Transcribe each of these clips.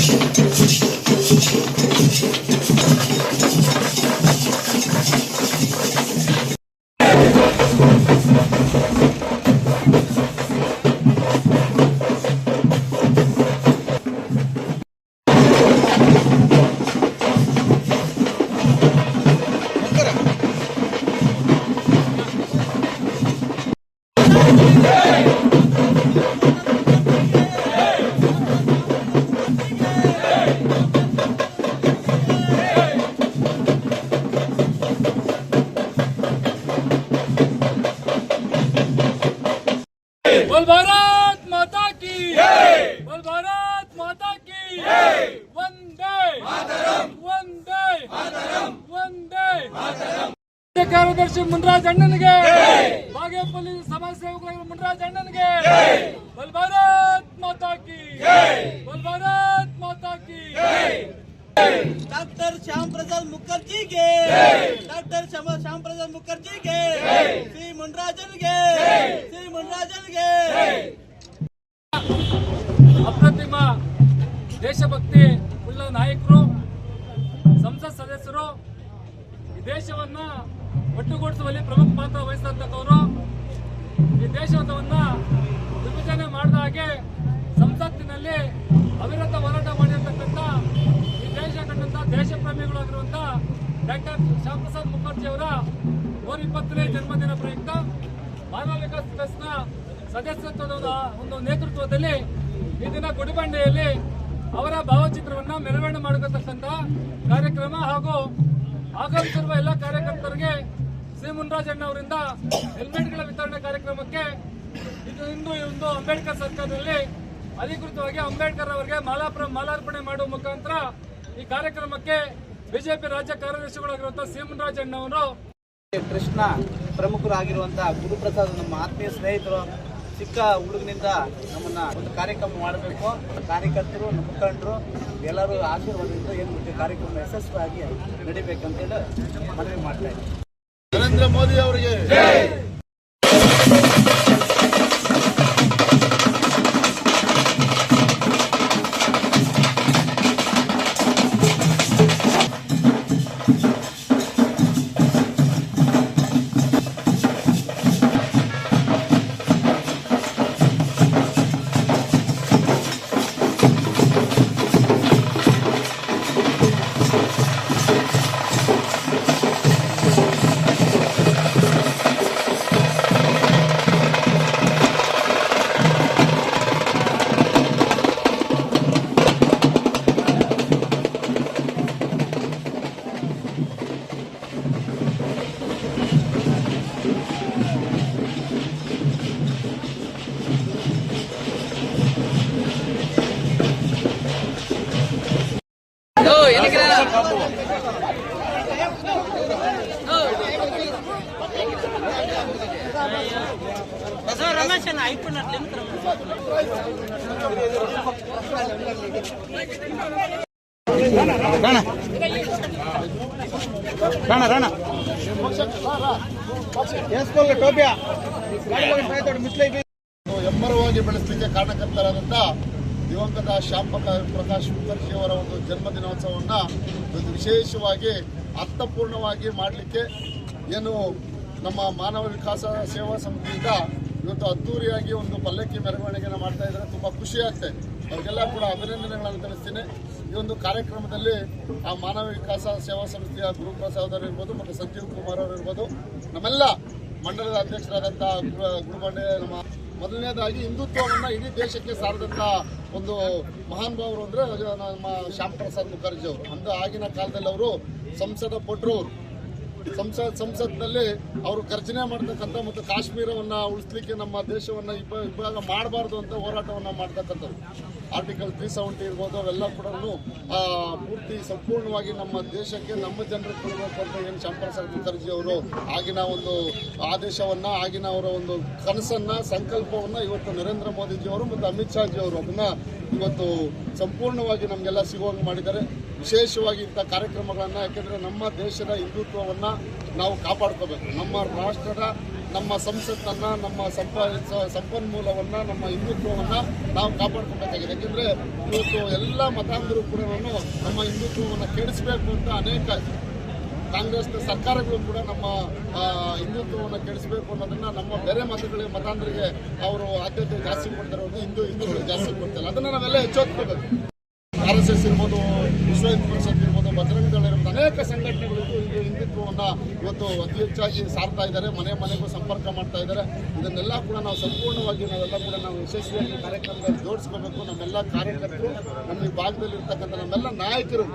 Yeah! ಕಾರ್ಯದರ್ಶಿ ಮುನ್ರಾಜ್ ಅಣ್ಣನಿಗೆ. ಬಾಗೇಪಲ್ಲಿ ಸಮಾಜ ಸೇವಕರಾಗಿರುವ ಮುನ್ರಾಜ್ ಅಣ್ಣನಿಗೆ. ಬಲ್ ಭಾರತ್ ಮಾತಾ ಕಿ. ಬಲ್ ಭಾರತ್ ಮಾತಾ ಕಿ. ಡಾಕ್ಟರ್ ಶ್ಯಾಮ್ ಪ್ರಸಾದ್ ಮುಖರ್ಜಿಗೆ. ಡಾಕ್ಟರ್ ಶ್ಯಾಮ ಪ್ರಸಾದ್ ಮುಖರ್ಜಿಗೆ. ಶ್ರೀ ಮುನ್ರಾಜನ್ಗೆ ಶ್ರೀ ಮುನ್ರಾಜನ್ಗೆ ಅಪ್ರತಿಮ ದೇಶಭಕ್ತಿ ಉಳ್ಳ ನಾಯಕರು ಸಂಸತ್ ಸದಸ್ಯರು ಈ ದೇಶವನ್ನ ಒಟ್ಟುಗೂಡಿಸುವಲ್ಲಿ ಪ್ರಮುಖ ಪಾತ್ರ ವಹಿಸಿದಂತವರು ಈ ದೇಶವನ್ನ ವಿಭಜನೆ ಮಾಡಿದ ಹಾಗೆ ಸಂಸತ್ತಿನಲ್ಲಿ ಅವಿರತ ಹೋರಾಟ ಮಾಡಿರ್ತಕ್ಕಂಥ ಈ ದೇಶ ಕಂಡಂತ ದೇಶ ಪ್ರೇಮಿಗಳಾಗಿರುವಂತ ಡಾಕ್ಟರ್ ಶ್ಯಾಮ್ ಪ್ರಸಾದ್ ಮುಖರ್ಜಿ ಅವರ ನೂರ ಇಪ್ಪತ್ತನೇ ಜನ್ಮದಿನ ಪ್ರಯುಕ್ತ ಮಾನವ ವಿಕಾಸ್ ಸದಸ್ಯತ್ವದ ಒಂದು ನೇತೃತ್ವದಲ್ಲಿ ಈ ದಿನ ಗುಡಿಬಂಡೆಯಲ್ಲಿ ಅವರ ಭಾವಚಿತ್ರವನ್ನ ಮೆರವಣಿಗೆ ಮಾಡತಕ್ಕಂತ ಕಾರ್ಯಕ್ರಮ ಹಾಗೂ ಆಗಮಿಸಿರುವ ಎಲ್ಲ ಕಾರ್ಯಕರ್ತರಿಗೆ ಶ್ರೀ ಮುನ್ರಾಜಣ್ಣ ಅವರಿಂದ ಹೆಲ್ಮೆಟ್ಗಳ ವಿತರಣೆ ಕಾರ್ಯಕ್ರಮಕ್ಕೆ ಇದು ಇಂದು ಒಂದು ಅಂಬೇಡ್ಕರ್ ಸರ್ಕಾರದಲ್ಲಿ ಅಧಿಕೃತವಾಗಿ ಅಂಬೇಡ್ಕರ್ ಅವರಿಗೆ ಮಾಲಾಪ್ರ, ಮಾಲಾರ್ಪಣೆ ಮಾಡುವ ಮುಖಾಂತರ ಈ ಕಾರ್ಯಕ್ರಮಕ್ಕೆ ಬಿಜೆಪಿ ರಾಜ್ಯ ಕಾರ್ಯದರ್ಶಿಗಳಾಗಿರುವಂತಹ ಸಿ ಮುನ್ರಾಜಣ್ಣ ಅವರು ಕೃಷ್ಣ ಪ್ರಮುಖರಾಗಿರುವಂತಹ ಗುರುಪ್ರಸಾದ್ ನಮ್ಮ ಆತ್ಮೀಯ ಸ್ನೇಹಿತರು, ಚಿಕ್ಕ ಹುಡುಗನಿಂದ ನಮ್ಮನ್ನ ಒಂದು ಕಾರ್ಯಕ್ರಮ ಮಾಡಬೇಕು. ಕಾರ್ಯಕರ್ತರು, ನಮ್ಮ ಮುಖಂಡರು, ಎಲ್ಲರೂ ಆಶೀರ್ವಾದದಿಂದ ಏನು ಕಾರ್ಯಕ್ರಮ ಯಶಸ್ವಿಯಾಗಿ ನಡಿಬೇಕಂತೇಳಿ ಮನವಿ ಮಾಡ್ತಾ ಇದ್ದೀನಿ. ನರೇಂದ್ರ ಮೋದಿ ಅವರಿಗೆ. ರಮೇಶ್ ರಾಣ ರಾಣ. ರಾಣ ಟೋಪಿಯಾ. ಎಬ್ಬರವಾಗಿ ಬೆಳೆಸಲಿಕ್ಕೆ ಕಾರಣಕರ್ತರಾದಂತ ದಿವಂಗತ ಶ್ಯಾಮ್ ಪ್ರಕಾ- ಪ್ರಕಾಶ್ ಮುಖರ್ಜಿ ಅವರ ಒಂದು ಜನ್ಮ ದಿನೋತ್ಸವವನ್ನು ಒಂದು ವಿಶೇಷವಾಗಿ ಅರ್ಥಪೂರ್ಣವಾಗಿ ಮಾಡಲಿಕ್ಕೆ ಏನು ನಮ್ಮ ಮಾನವ ವಿಕಾಸ ಸೇವಾ ಸಮಿತಿಯಿಂದ ಇವತ್ತು ಅದ್ದೂರಿಯಾಗಿ ಒಂದು ಪಲ್ಲಕ್ಕಿ ಮೆರವಣಿಗೆಯನ್ನು ಮಾಡ್ತಾ ಇದ್ದಾರೆ. ತುಂಬ ಖುಷಿ ಆಗ್ತದೆ ಅವ್ರಿಗೆಲ್ಲ ಕೂಡ ಅಭಿನಂದನೆಗಳನ್ನು ತಿಳಿಸ್ತೀನಿ. ಈ ಒಂದು ಕಾರ್ಯಕ್ರಮದಲ್ಲಿ ಆ ಮಾನವ ವಿಕಾಸ ಸೇವಾ ಸಮಿತಿಯ ಗುರುಪ್ರಸಾದ್ ಅವರು ಇರ್ಬೋದು ಮತ್ತು ಸಂಜೀವ್ ಕುಮಾರ್ ಅವರು ಇರ್ಬೋದು. ನಮ್ಮೆಲ್ಲ ಮಂಡಲದ ಅಧ್ಯಕ್ಷರಾದಂಥ ಗುರುಬಂಡೆ, ನಮ್ಮ ಮೊದಲನೇದಾಗಿ ಹಿಂದುತ್ವವನ್ನು ಇಡೀ ದೇಶಕ್ಕೆ ಸಾರದಂಥ ಒಂದು ಮಹಾನ್ ಭಾವರು ಅಂದರೆ ನಮ್ಮ ಶ್ಯಾಮ್ ಪ್ರಸಾದ್ ಮುಖರ್ಜಿ ಅವರು. ಅಂದ ಆಗಿನ ಕಾಲದಲ್ಲಿ ಅವರು ಸಂಸದ ಪಟ್ರೂರ್ ಸಂಸತ್ ಸಂಸತ್ನಲ್ಲಿ ಅವರು ಖರ್ಚನೆ ಮಾಡ್ತಕ್ಕಂಥ ಮತ್ತು ಕಾಶ್ಮೀರವನ್ನು ಉಳಿಸ್ಲಿಕ್ಕೆ ನಮ್ಮ ದೇಶವನ್ನು ಇಬ್ಬ ಇಬ್ಬಾಗ ಮಾಡಬಾರ್ದು ಅಂತ ಹೋರಾಟವನ್ನು ಮಾಡ್ತಕ್ಕಂಥದ್ದು ಆರ್ಟಿಕಲ್ ತ್ರೀ ಸೆವೆಂಟಿ ಇರ್ಬೋದು, ಅವೆಲ್ಲ ಕೂಡ ಪೂರ್ತಿ ಸಂಪೂರ್ಣವಾಗಿ ನಮ್ಮ ದೇಶಕ್ಕೆ ನಮ್ಮ ಜನರು ಕೊಡಬೇಕು ಅಂತ ಏನು ಶ್ಯಾಮಪ್ರಸಾದ್ ಮುಖರ್ಜಿ ಅವರು ಆಗಿನ ಒಂದು ಆದೇಶವನ್ನು, ಆಗಿನ ಅವರ ಒಂದು ಕನಸನ್ನು, ಸಂಕಲ್ಪವನ್ನು ಇವತ್ತು ನರೇಂದ್ರ ಮೋದಿಜಿಯವರು ಮತ್ತು ಅಮಿತ್ ಶಾಜಿ ಅವರು ಅದನ್ನು ಇವತ್ತು ಸಂಪೂರ್ಣವಾಗಿ ನಮಗೆಲ್ಲ ಸಿಗುವಂಗೆ ಮಾಡಿದ್ದಾರೆ. ವಿಶೇಷವಾಗಿ ಇಂಥ ಕಾರ್ಯಕ್ರಮಗಳನ್ನು, ಯಾಕೆಂದರೆ ನಮ್ಮ ದೇಶದ ಹಿಂದುತ್ವವನ್ನು ನಾವು ಕಾಪಾಡ್ಕೋಬೇಕು. ನಮ್ಮ ರಾಷ್ಟ್ರದ, ನಮ್ಮ ಸಂಸತ್ತನ್ನ, ನಮ್ಮ ಸಂಪ ಸಂಪನ್ಮೂಲವನ್ನು, ನಮ್ಮ ಹಿಂದುತ್ವವನ್ನು ನಾವು ಕಾಪಾಡ್ಕೊಬೇಕಾಗಿದೆ. ಯಾಕೆಂದ್ರೆ ಇವತ್ತು ಎಲ್ಲ ಮತಾಂಧರು ಕೂಡ ನಮ್ಮ ಹಿಂದುತ್ವವನ್ನು ಕೆಡಿಸಬೇಕು ಅಂತ ಅನೇಕ ಕಾಂಗ್ರೆಸ್ನ ಸರ್ಕಾರಗಳು ಕೂಡ ನಮ್ಮ ಹಿಂದುತ್ವವನ್ನು ಕೆಡಿಸಬೇಕು ಅನ್ನೋದನ್ನ ನಮ್ಮ ಬೇರೆ ಮತಗಳಿಗೆ ಮತಾಂಧರಿಗೆ ಅವರು ಆದ್ಯತೆ ಜಾಸ್ತಿ ಕೊಡ್ತಾರೆ ಅವ್ರಿಗೆ ಹಿಂದೂ ಹಿಂದೂಗಳು ಜಾಸ್ತಿ ಕೊಡ್ತಾರೆ ಅದನ್ನ ನಾವೆಲ್ಲ ಎಚ್ಚೆತ್ಕೋಬೇಕು ಆರ್ ಎಸ್ ಎಸ್ ಇರ್ಬೋದು ವಿಶ್ವ ಹಿಂದೂ ಪರಿಷತ್ ಇರ್ಬೋದು ಬಜರಂಗ ದಳ ಇರ್ಬೋದು, ಅನೇಕ ಸಂಘಟನೆಗಳು ಇದು ಹಿಂದುತ್ವವನ್ನು ಇವತ್ತು ಅತಿ ಹೆಚ್ಚಾಗಿ ಸಾರ್ತಾ ಇದ್ದಾರೆ, ಮನೆ ಮನೆಗೂ ಸಂಪರ್ಕ ಮಾಡ್ತಾ ಇದ್ದಾರೆ. ಇದನ್ನೆಲ್ಲ ಕೂಡ ನಾವು ಸಂಪೂರ್ಣವಾಗಿ ನಾವೆಲ್ಲ ಕೂಡ ನಾವು ಯಶಸ್ವಿಯಾಗಿ ಕಾರ್ಯಕ್ರಮದಲ್ಲಿ ಜೋಡಿಸ್ಕೋಬೇಕು. ನಮ್ಮೆಲ್ಲ ಕಾರ್ಯಕರ್ತರು ನಮ್ಮ ಈ ಭಾಗದಲ್ಲಿರ್ತಕ್ಕಂಥ ನಮ್ಮೆಲ್ಲ ನಾಯಕರು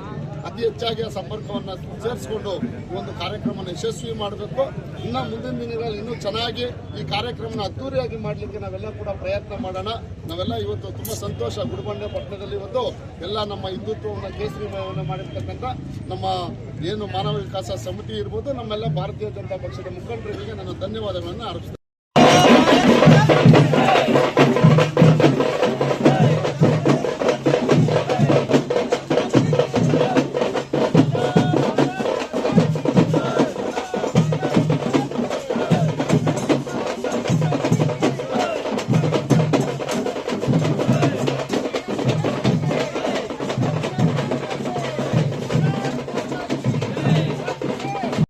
ಅತಿ ಹೆಚ್ಚಾಗಿ ಆ ಸಂಪರ್ಕವನ್ನು ಸೇರಿಸ್ಕೊಂಡು ಒಂದು ಕಾರ್ಯಕ್ರಮ ಯಶಸ್ವಿ ಮಾಡಬೇಕು. ಇನ್ನು ಮುಂದಿನ ದಿನಗಳಲ್ಲಿ ಇನ್ನೂ ಚೆನ್ನಾಗಿ ಈ ಕಾರ್ಯಕ್ರಮನ ಅದ್ದೂರಿಯಾಗಿ ಮಾಡಲಿಕ್ಕೆ ನಾವೆಲ್ಲ ಕೂಡ ಪ್ರಯತ್ನ ಮಾಡೋಣ. ನಾವೆಲ್ಲ ಇವತ್ತು ತುಂಬ ಸಂತೋಷ. ಗುಡಿಬಂಡೆ ಪಟ್ಟಣದಲ್ಲಿ ಇವತ್ತು ಎಲ್ಲ ನಮ್ಮ ಹಿಂದುತ್ವವನ್ನು ಕೇಸರಿಮಯವನ್ನು ಮಾಡಿರ್ತಕ್ಕಂಥ ನಮ್ಮ ಏನು ಮಾನವ ವಿಕಾಸ ಸಮಿತಿ ಇರ್ಬೋದು, ನಮ್ಮೆಲ್ಲ ಭಾರತೀಯ ಜನತಾ ಪಕ್ಷದ ಮುಖಂಡರಿಗೆ ನನ್ನ ಧನ್ಯವಾದಗಳನ್ನು ಅರ್ಪಿಸ್ತೇನೆ